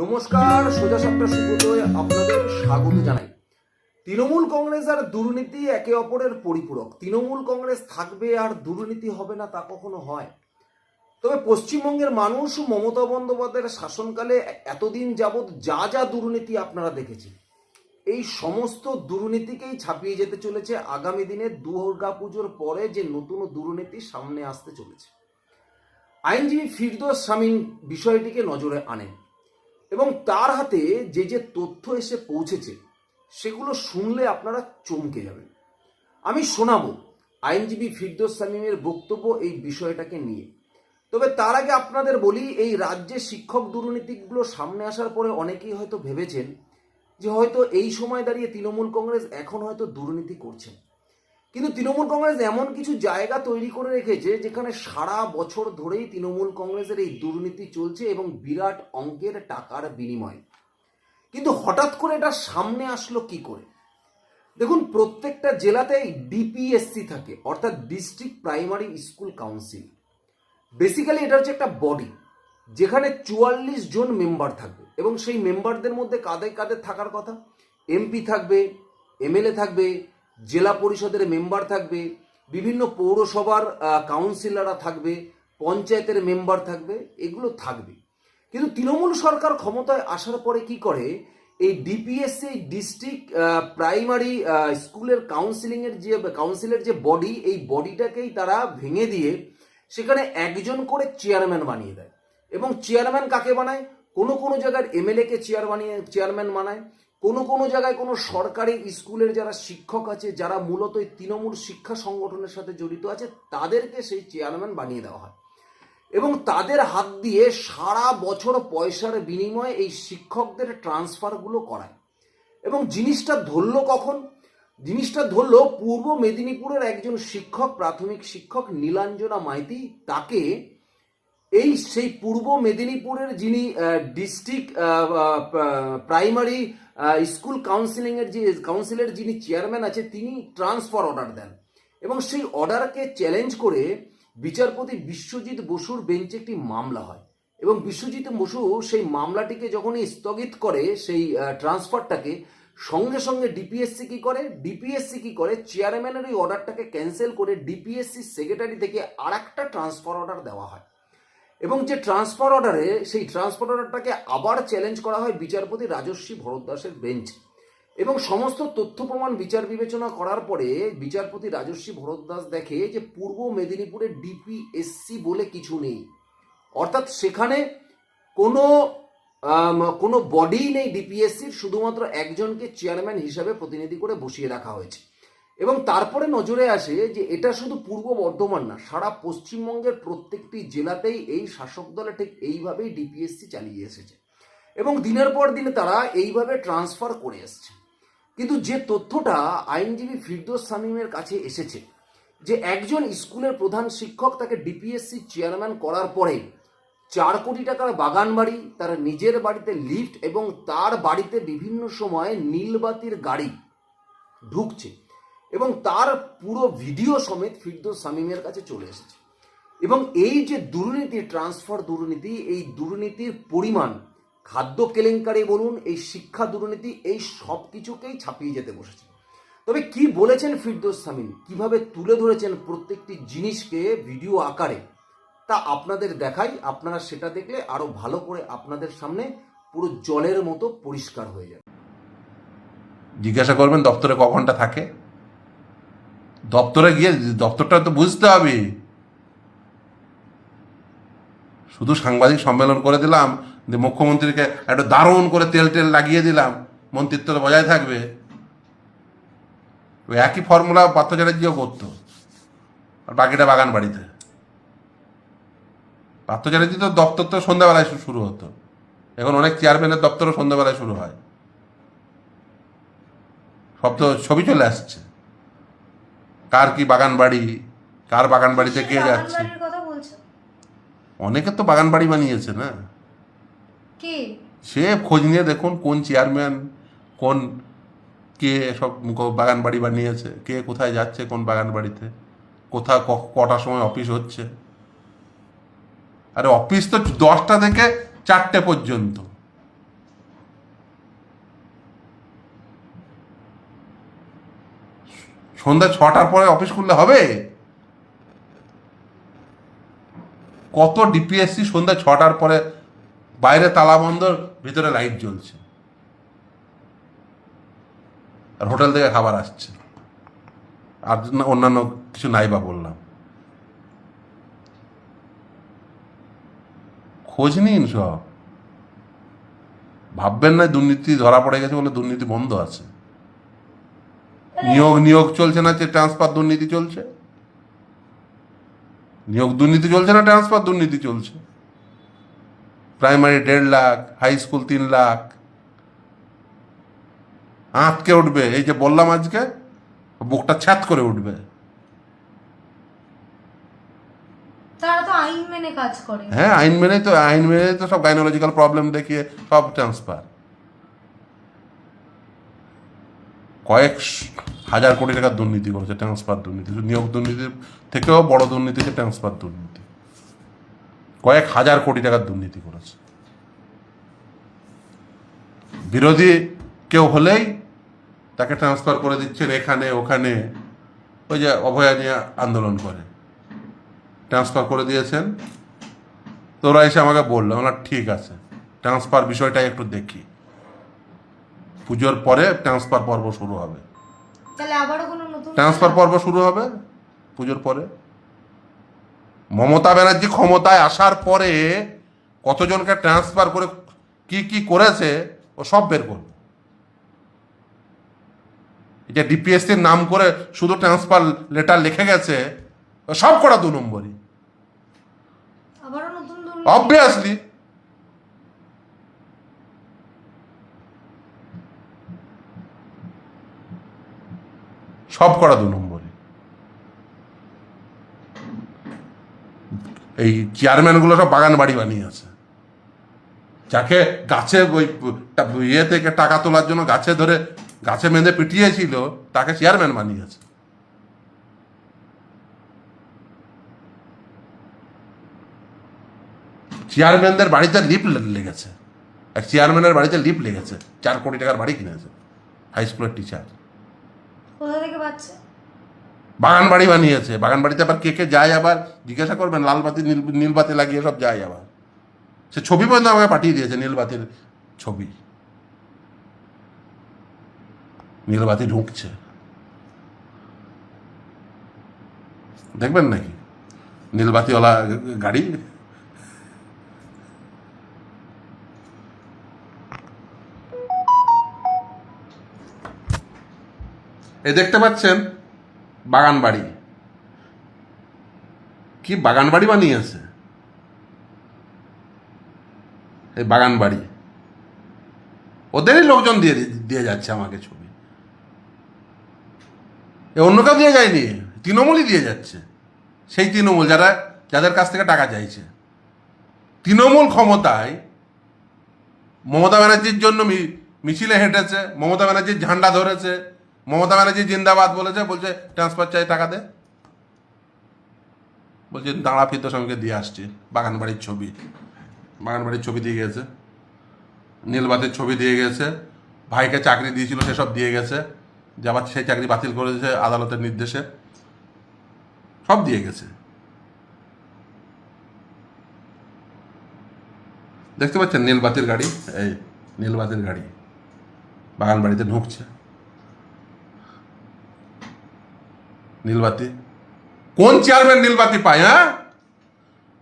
নমস্কার, সোজা সাপটা সুব্রতয় আপনাদের স্বাগত জানাই। তৃণমূল কংগ্রেস আর দুর্নীতি একে অপরের পরিপূরক। তৃণমূল কংগ্রেস থাকবে আর দুর্নীতি হবে না তা কখনো হয়। তবে পশ্চিমবঙ্গের মানুষ মমতা বন্দ্যোপাধ্যায়ের শাসনকালে এতদিন যাবৎ যা যা দুর্নীতি আপনারা দেখেছেন, এই সমস্ত দুর্নীতিকেই ছাপিয়ে যেতে চলেছে আগামী দিনে দুর্গা পুজোর পরে যে নতুন দুর্নীতি সামনে আসতে চলেছে। আইনজীবী ফিরদোস শামীম বিষয়টিকে নজরে আনেন। এবং তার হাতে যে যে তথ্য এসে পৌঁছেছে, সেগুলো শুনলে আপনারা চমকে যাবেন। আমি শোনাবো আইনজীবী ফিরদোস শামীমের বক্তব্য এই বিষয়টাকে নিয়ে। তবে তার আগে আপনাদের বলি, এই রাজ্যে শিক্ষক দুর্নীতিগুলো সামনে আসার পরে অনেকেই হয়তো ভেবেছেন যে হয়তো এই সময় দাঁড়িয়ে তৃণমূল কংগ্রেস এখন হয়তো দুর্নীতি করছে। কিন্তু তৃণমূল কংগ্রেস এমন কিছু জায়গা তৈরি করে রেখেছে যেখানে সারা বছর ধরেই তৃণমূল কংগ্রেসের এই দুর্নীতি চলছে এবং বিরাট অঙ্কের টাকার বিনিময়। কিন্তু হঠাৎ করে এটা সামনে আসলো কি করে? দেখুন, প্রত্যেকটা জেলাতেই ডিপিএসসি থাকে, অর্থাৎ district primary school council basically এটা হচ্ছে একটা বডি যেখানে চুয়াল্লিশ জন মেম্বার থাকবে এবং সেই মেম্বারদের মধ্যে কাদের কাদের থাকার কথা। এমপি থাকবে এমএলএ থাকবে জেলা পরিষদের মেম্বার থাকবে, বিভিন্ন পৌরসভার কাউন্সিলররা থাকবে, পঞ্চায়েতের মেম্বার থাকবে, এগুলো থাকবে। কিন্তু তৃণমূল সরকার ক্ষমতায় আসার পরে কি করে? এই ডিপিএসসি ডিস্ট্রিক্ট প্রাইমারি স্কুলের কাউন্সিলিংয়ের যে কাউন্সিলের যে বডি এই বডিটাকেই তারা ভেঙে দিয়ে সেখানে একজন করে চেয়ারম্যান বানিয়ে দেয়। এবং চেয়ারম্যান কাকে বানায়? কোনো কোনো জায়গার এমএলএ কে চেয়ার বানিয়ে চেয়ারম্যান বানায়। কোনো কোনো জায়গায় কোনো সরকারি স্কুলের যারা শিক্ষক আছে, যারা মূলত এই তৃণমূল শিক্ষা সংগঠনের সাথে জড়িত আছে, তাদেরকে সেই চেয়ারম্যান বানিয়ে দেওয়া হয়। এবং তাদের হাত দিয়ে সারা বছর পয়সার বিনিময়ে এই শিক্ষকদের ট্রান্সফারগুলো করায়। এবং জিনিসটা ধরলো কখন? জিনিসটা ধরলো পূর্ব মেদিনীপুরের একজন শিক্ষক, প্রাথমিক শিক্ষক নীলাঞ্জনা মাইতি, তাকে এই সেই পূর্ব মেদিনীপুরের যিনি ডিস্ট্রিক্ট প্রাইমারি স্কুল কাউন্সিলিংয়ের যে কাউন্সিলের যিনি চেয়ারম্যান আছে, তিনি ট্রান্সফার অর্ডার দেন। এবং সেই অর্ডারকে চ্যালেঞ্জ করে বিচারপতি বিশ্বজিৎ বসুর বেঞ্চে একটি মামলা হয়। এবং বিশ্বজিৎ বসু সেই মামলাটিকে যখনই স্থগিত করে সেই ট্রান্সফারটাকে সঙ্গে সঙ্গে ডিপিএসসি কি করে? ডিপিএসসি কি করে? চেয়ারম্যানের ওই অর্ডারটাকে ক্যান্সেল করে ডিপিএসসি সেক্রেটারি থেকে আর একটা ট্রান্সফার অর্ডার দেওয়া হয়। এবং যে ট্রান্সফার অর্ডারে সেই ট্রান্সফার অর্ডারটাকে আবার চ্যালেঞ্জ করা হয় বিচারপতি রাজস্বী ভরদ্দাসের বেঞ্চ এবং সমস্ত তথ্য প্রমাণ বিচার বিবেচনা করার পরে বিচারপতি রাজস্বী ভরদ্দাস দেখে যে পূর্ব মেদিনীপুরে ডিপিএসসি বলে কিছু নেই। অর্থাৎ সেখানে কোনো কোনো বডি নেই ডিপিএসসির শুধুমাত্র একজনকে চেয়ারম্যান হিসাবে প্রতিনিধি করে বসিয়ে রাখা হয়েছে। এবং তারপরে নজরে আসে যে এটা শুধু পূর্ব বর্ধমান না, সারা পশ্চিমবঙ্গের প্রত্যেকটি জেলাতেই এই শাসক দলে ঠিক এইভাবেই ডিপিএসসি চালিয়ে এসেছে। এবং দিনের পর দিনে তারা এইভাবে ট্রান্সফার করে এসছে। কিন্তু যে তথ্যটা আইনজীবী ফিরদোস সামিমের কাছে এসেছে, যে একজন স্কুলের প্রধান শিক্ষক তাকে ডিপিএসসি চেয়ারম্যান করার পরে চার কোটি টাকার বাগান বাড়ি তার নিজের বাড়িতে লিফট এবং তার বাড়িতে বিভিন্ন সময় নীলবাতির গাড়ি ঢুকছে। এবং তার পুরো ভিডিও সমেত ফিরদোস শামীমের কাছে চলে এসেছে। এবং এই যে দুর্নীতি ট্রান্সফার দুর্নীতি, এই দুর্নীতির পরিমাণ, খাদ্য কেলেঙ্কারি বলুন, এই শিক্ষা দুর্নীতি, এই সব কিছুকেই ছাপিয়ে যেতে বসেছে। তবে কি বলেছেন ফিরদোস শামীম? কীভাবে তুলে ধরেছেন প্রত্যেকটি জিনিসকে ভিডিও আকারে? তা আপনাদের দেখাই। আপনারা সেটা দেখলে আরও ভালো করে আপনাদের সামনে পুরো জলের মতো পরিষ্কার হয়ে যাবে। জিজ্ঞাসা করবেন দপ্তরে ক ঘণ্টা থাকে। দপ্তরে গিয়ে দপ্তরটা তো বুঝতে হবে। শুধু সাংবাদিক সম্মেলন করে দিলাম, যে মুখ্যমন্ত্রীকে একটা দারুণ করে তেল টেল লাগিয়ে দিলাম মন্ত্রিত্বটা বজায় থাকবে। ওই একই ফর্মুলা পার্থ চ্যাটার্জিও করতো, আর বাকিটা বাগান বাড়িতে। পার্থ চ্যাটার্জি তো দপ্তর তো সন্ধ্যাবেলায় শুরু হতো। এখন অনেক চেয়ারম্যানের দপ্তরও সন্ধ্যাবেলায় শুরু হয়। সব তো ছবি চলে আসছে। কার কি বাগান বাড়ি? কার বাগান বাড়িতে কে যাচ্ছে? অনেকে তো বাগান বাড়ি বানিয়েছে না। কে? সে খোঁজ নিয়ে দেখুন কোন চেয়ারম্যান কোন কে সব বাগান বাড়ি বানিয়েছে কে কোথায় যাচ্ছে কোন বাগান বাড়িতে কোথা ক- কটার সময় অফিস হচ্ছে। আরে অফিস তো দশটা থেকে চারটে পর্যন্ত। সন্ধ্যা ছটার পরে অফিস খুললে হবে? কত ডিপিএসসি সন্ধ্যা ছটার পরে বাইরে তালা বন্ধ ভিতরে লাইট জ্বলছে। আর হোটেল থেকে খাবার আসছে। আর অন্যান্য কিছু নাই বা বললাম। খোঁজ নিন সব। ভাববেন না দুর্নীতি ধরা পড়ে গেছে বলে দুর্নীতি বন্ধ আছে। নিয়োগ নিয়োগ চলছে না যে ট্রান্সফার দুর্নীতি চলছে? নিয়োগ দুর্নীতি চলছে না ট্রান্সফার দুর্নীতি চলছে? প্রাইমারি দেড় লাখ হাই স্কুল তিন লাখ। আঁতকে উঠবে এই যে বললাম আজকে বুকটা ছ্যাত করে উঠবে। তারা তো আইন মেনে কাজ করে। হ্যাঁ আইন মেনে তো আইন মেনে তো সব গাইনোলজিক্যাল প্রবলেম দেখিয়ে সব ট্রান্সফার কয়েক হাজার কোটি টাকার দুর্নীতি করেছে ট্রান্সফার দুর্নীতি। নিয়োগ দুর্নীতির থেকেও বড় দুর্নীতি হচ্ছে ট্রান্সফার দুর্নীতি। কয়েক হাজার কোটি টাকার দুর্নীতি করেছে। বিরোধী কেউ হলেই তাকে ট্রান্সফার করে দিচ্ছেন এখানে, ওখানে। ওই যে অভয়া নিয়ে আন্দোলন করে। ট্রান্সফার করে দিয়েছেন। তো ওরা এসে আমাকে বলল, আমরা ঠিক আছে ট্রান্সফার বিষয়টা একটু দেখি। পুজোর পরে ট্রান্সফার পর্ব শুরু হবে। তাহলে আবারও কোনো নতুন ট্রান্সফার পর্ব শুরু হবে পুজোর পরে। মমতা ব্যানার্জি ক্ষমতায় আসার পরে কতজনকে ট্রান্সফার করে কি কি করেছে ও সব বের করবে। যে ডিপিএসসির নাম করে শুধু ট্রান্সফার লেটার লিখে গেছে সব করা দু নম্বরই? অবভিয়াসলি সব করা দু নম্বরে। এই চেয়ারম্যানগুলো সব বাগান বাড়ি বানিয়েছে। যাকে গাছে ওই ইয়ে থেকে টাকা তোলার জন্য গাছে ধরে গাছে বেঁধে পিটিয়েছিল, তাকে চেয়ারম্যান বানিয়েছে। চেয়ারম্যানদের বাড়িতে লিপ লেগেছে। এক চেয়ারম্যানের বাড়িতে লিপ লেগেছে। চার কোটি টাকার বাড়ি কিনেছে। হাই স্কুলের টিচার। কোথা থেকে পাচ্ছে? বাগান বাড়ি বানিয়েছে। বাগান বাড়িতে আবার কে কে যায় আবার? জিজ্ঞাসা করবেন লাল বাতি নীল লাগিয়ে সব যায় আবার। সে ছবি পর্যন্ত আমাকে পাঠিয়ে দিয়েছে, নীলবাতির ছবি। নীলবাতি ঢুকছে। দেখবেন নাকি? নীলবাতিওয়ালা গাড়ি? এই দেখতে পাচ্ছেন, বাগান বাড়ি। কি বাগান বাড়ি বানিয়েছে? এই বাগান বাড়ি। ওদেরই লোকজন দিয়ে দিয়ে যাচ্ছে আমাকে ছবি। এ অন্য কেউ দিয়ে যায়নি, তৃণমূলই দিয়ে যাচ্ছে। সেই তৃণমূল যারা, যাদের কাছ থেকে টাকা চাইছে। তৃণমূল ক্ষমতায় মমতা ব্যানার্জির জন্য মিছিলে হেঁটেছে, মমতা ব্যানার্জির ঝান্ডা ধরেছে মমতা ব্যানার্জি জিন্দাবাদ বলেছে, বলছে ট্রান্সফার চাই টাকা দে। বলছে, দাঁড়া ফিরতে স্বামীকে দিয়ে আসছি বাগান বাড়ির ছবি। বাগান বাড়ির ছবি দিয়ে গেছে। নীলবাতের ছবি দিয়ে গেছে। ভাইকে চাকরি দিয়েছিল সেসব দিয়ে গেছে। যে আবার সেই চাকরি বাতিল করে দিয়েছে আদালতের নির্দেশে। সব দিয়ে গেছে। দেখতে পাচ্ছেন নীলবাতির গাড়ি? এই নীলবাতির গাড়ি বাগান বাড়িতে ঢুকছে। নীলবাতি। কোন চেয়ারম্যান নীলবাতি পায় হ্যাঁ?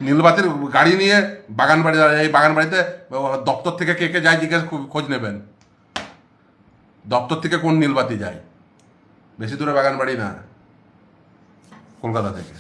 নীলবাতির গাড়ি নিয়ে বাগান বাড়ি এই বাগান বাড়িতে দপ্তর থেকে কে কে যায় জিজ্ঞেস খোঁজ নেবেন। দপ্তর থেকে কোন নীলবাতি যায়? বেশি দূরে বাগান বাড়ি না, কলকাতা থেকে।